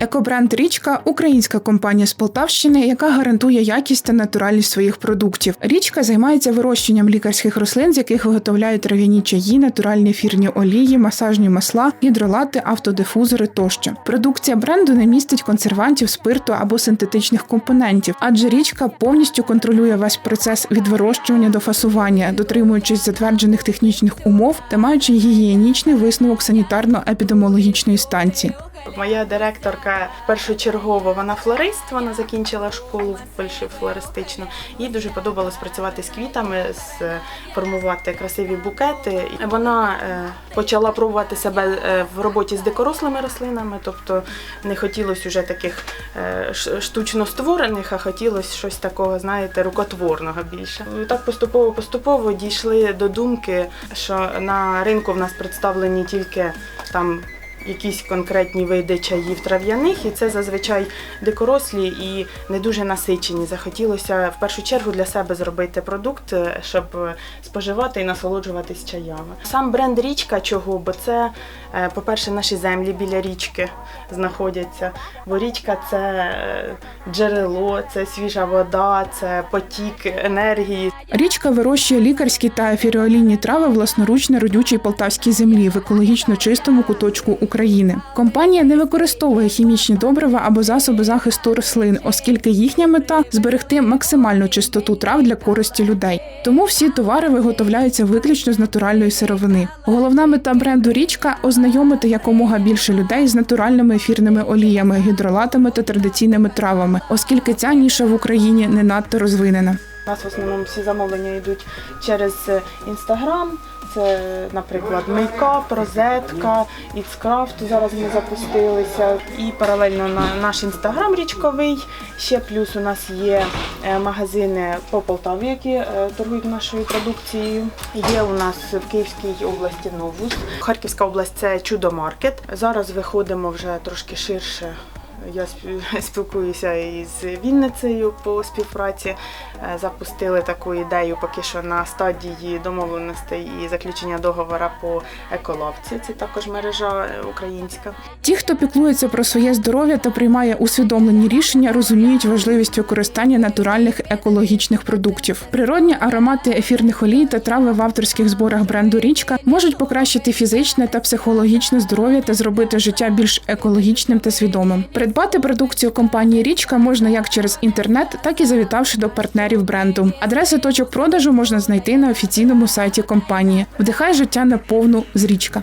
Екобренд Річка українська компанія з Полтавщини, яка гарантує якість та натуральність своїх продуктів. Річка займається вирощуванням лікарських рослин, з яких виготовляють трав'яні чаї, натуральні ефірні олії, масажні масла, гідролати, автодифузори тощо. Продукція бренду не містить консервантів, спирту або синтетичних компонентів, адже річка повністю контролює весь процес від вирощування до фасування, дотримуючись затверджених технічних умов та маючи гігієнічний висновок санітарно-епідеміологічної станції. Моя директорка першочергово вона флорист, вона закінчила школу в Польщі флористичну. Їй дуже подобалось працювати з квітами, з формувати красиві букети. Вона е, почала пробувати себе е, в роботі з дикорослими рослинами, тобто не хотілося вже таких е, штучно створених, а хотілося щось такого, знаєте, рукотворного більше. Так поступово поступово дійшли до думки, що на ринку в нас представлені тільки там якісь конкретні види чаїв трав'яних, і це зазвичай дикорослі і не дуже насичені. Захотілося в першу чергу для себе зробити продукт, е, щоб споживати і насолоджуватись чаями. Сам бренд річка чого? Бо це, е, по-перше, наші землі біля річки знаходяться. Бо річка це е, джерело, це свіжа вода, це потік енергії. Річка вирощує лікарські та ефіріолійні трави власноруч на родючій полтавській землі в екологічно чистому куточку України. Компанія не використовує хімічні добрива або засоби захисту рослин, оскільки їхня мета зберегти максимальну чистоту трав для користі людей. Тому всі товари виготовляються виключно з натуральної сировини. Головна мета бренду Річка ознайомити якомога більше людей з натуральними ефірними оліями, гідролатами та традиційними травами, оскільки ця ніша в Україні не надто розвинена. У нас в основному всі замовлення йдуть через інстаграм. Це, наприклад, мейкап, розетка, Craft зараз ми запустилися. І паралельно на наш інстаграм річковий. Ще плюс у нас є е, магазини по Полтаві, які е, торгують нашою продукцією. Є у нас в Київській області Новус. Харківська область це чудо-маркет. Зараз виходимо вже трошки ширше я спілкуюся із Вінницею по співпраці. Е, Запустили таку ідею поки що на стадії домовленостей і заключення договора по еколавці. Це також мережа е, українська. Ті, хто піклується про своє здоров'я та приймає усвідомлені рішення, розуміють важливість використання натуральних екологічних продуктів. Природні аромати ефірних олій та трави в авторських зборах бренду Річка можуть покращити фізичне та психологічне здоров'я та зробити життя більш екологічним та свідомим. Придбати продукцію компанії Річка можна як через інтернет, так і завітавши до партнерів бренду. Адреси точок продажу можна знайти на офіційному сайті компанії. Вдихай життя на повну з річка.